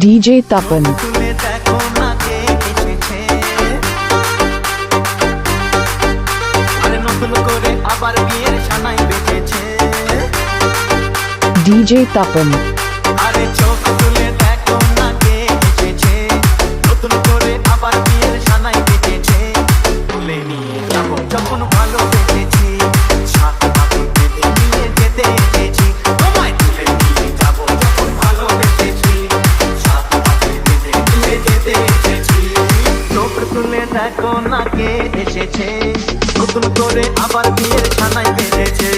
DJ Tapan DJ Tapan খুলে দেখো না কে এসেছে? নতুন করে আবার বিয়ের খানায় বেড়েছে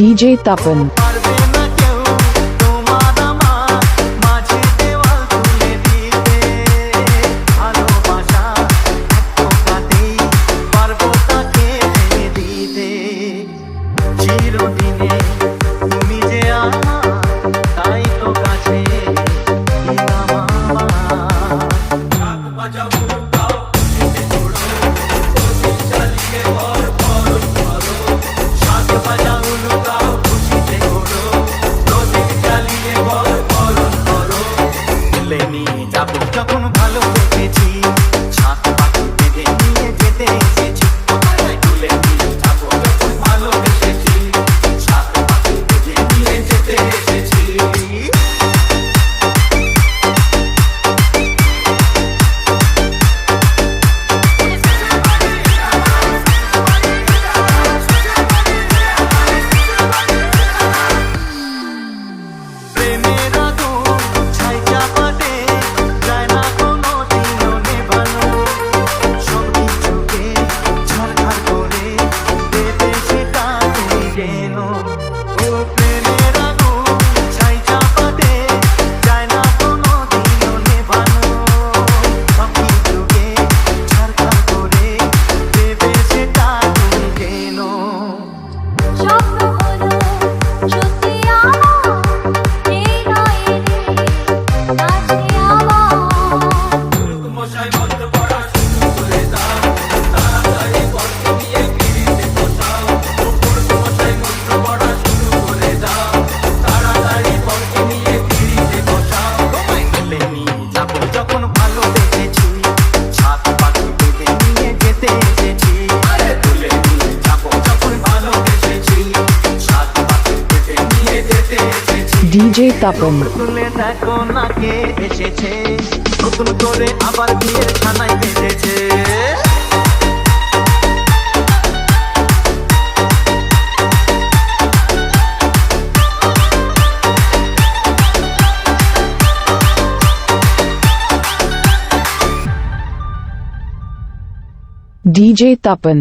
DJ Tapan Watch out. Tapan তুলে দেখো নাকে এসেছে। নতুন করে আবার বিয়ে ছানায় বেজেছে DJ Tapan